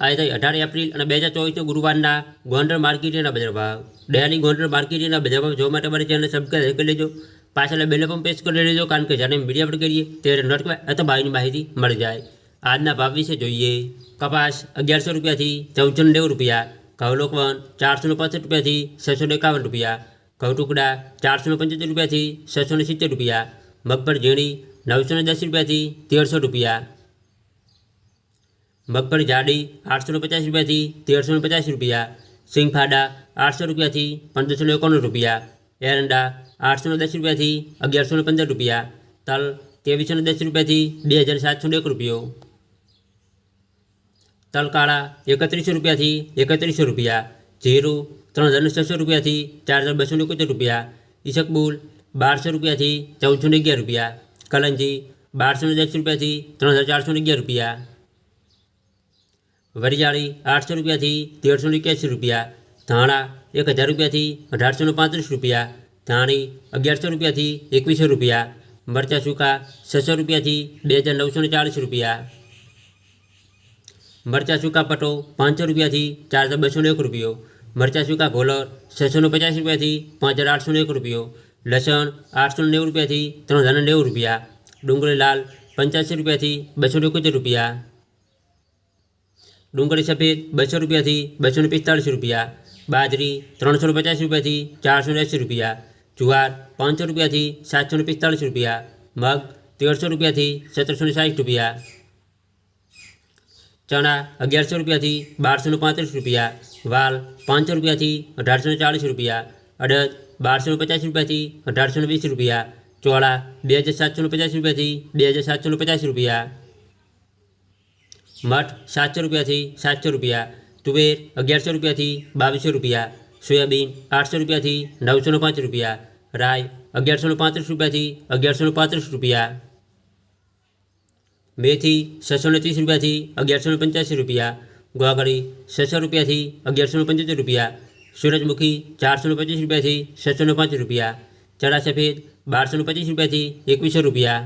આજે થઈ અઢાર એપ્રિલ અને બે હજાર ચોવીસના ગુરુવારના ગોંડલ માર્કેટના બજાર ભાવ. ડેલી ગોંડલ માર્કેટના બજાર ભાવ જોવા માટે મારી ચેનલ સબસ્ક્રાઈબ કરી લેજો પાછળ બેલ પણ પ્રેસ કરી લેજો કારણ કે જ્યારે મીડિયા પર કરીએ ત્યારે નોટિફાઈ અથવા ભાવની માહિતી મળી જાય. આજના ભાવ વિશે જોઈએ. કપાસ અગિયારસો રૂપિયાથી ચૌદસો નેવું રૂપિયા ઘઉં લોકવન ચારસો પાંસઠ રૂપિયાથી છસો એકાવન રૂપિયા ઘઉં ટુકડા ચારસો પંચોતેર રૂપિયાથી છસો સિત્તેર રૂપિયા, મગફળ ઝીણી નવસો ને દસ રૂપિયાથી તેરસો રૂપિયા મગફળી જાડી આઠસો ને પચાસ રૂપિયાથી તેરસો ને પચાસ રૂપિયા સિંગફાડા આઠસો રૂપિયાથી પંદરસો ને એકાણું રૂપિયા એરંડા આઠસો ને દસ રૂપિયાથી અગિયારસો ને પંદર રૂપિયા તલ ત્રેવીસો ને દસ રૂપિયાથી બે હજાર સાતસો ને એક રૂપિયો તલ કાળા એકત્રીસો રૂપિયાથી એકત્રીસો રૂપિયા જીરું ત્રણ હજાર છસો રૂપિયાથી ચાર હજાર બસો ને એકોતેર રૂપિયા ઈસકબુલ બારસો રૂપિયાથી ચૌદસો ને અગિયાર રૂપિયા કલંજી બારસો ને દસ રૂપિયાથી ત્રણ હજાર ચારસો ને અગિયાર રૂપિયા વરિયાળી આઠસો રૂપિયાથી તેરસો ને એક્યાસી રૂપિયા ધાણા એક હજાર રૂપિયાથી અઢારસો ને પાંત્રીસ રૂપિયા ધાણી અગિયારસો રૂપિયાથી એકવીસો રૂપિયા મરચાં સૂકા છસો રૂપિયાથી બે હજાર નવસો ને ચાળીસ રૂપિયા મરચાં સૂકા પટો પાંચસો રૂપિયાથી ચાર હજાર બસો ને એક રૂપિયો મરચાં સૂકા ભોલર છસો ને પચાસ રૂપિયાથી પાંચ હજાર આઠસો ને એક રૂપિયો લસણ આઠસો ને નેવું રૂપિયાથી ત્રણ હજાર ને નેવું રૂપિયા ડુંગળી લાલ પંચ્યાસી રૂપિયાથી બસો ને એકોતેર રૂપિયા ડુંગળી સફેદ બસો રૂપિયાથી બસો ને પિસ્તાળીસ રૂપિયા બાજરી ત્રણસો ને પચાસ રૂપિયાથી ચારસો ને એંસી રૂપિયા જુવાર પાંચસો રૂપિયાથી સાતસો ને પિસ્તાળીસ રૂપિયા મગ તેરસો રૂપિયાથી સત્તરસો ને સાઠ રૂપિયા ચણા અગિયારસો રૂપિયાથી બારસો ને પાંત્રીસ રૂપિયા વાલ પાંચસો રૂપિયાથી અઢારસો ને ચાળીસ રૂપિયા અડદ બારસો ને પચાસ રૂપિયાથી અઢારસો ને વીસ રૂપિયા ચોળા બે હજાર સાતસો ને પચાસ રૂપિયાથી બે હજાર સાતસો ને પચાસ રૂપિયા મઠ સાતસો રૂપિયાથી સાતસો રૂપિયા તુવેર અગિયારસો રૂપિયાથી બાવીસો રૂપિયા સોયાબીન આઠસો રૂપિયાથી નવસો ને પાંચ રૂપિયા રાય અગિયારસો ને પાંત્રીસ રૂપિયાથી અગિયારસો ને પાંત્રીસ રૂપિયા મેથી છસો ને ત્રીસ રૂપિયાથી અગિયારસો ને પંચ્યાસી રૂપિયા ગોગળી છસો રૂપિયાથી અગિયારસો ને પંચોતેર રૂપિયા સૂરજમુખી ચારસો ને પચીસ રૂપિયાથી છસો ને પાંચ રૂપિયા ચણા સફેદ બારસો ને પચીસ રૂપિયાથી એકવીસો રૂપિયા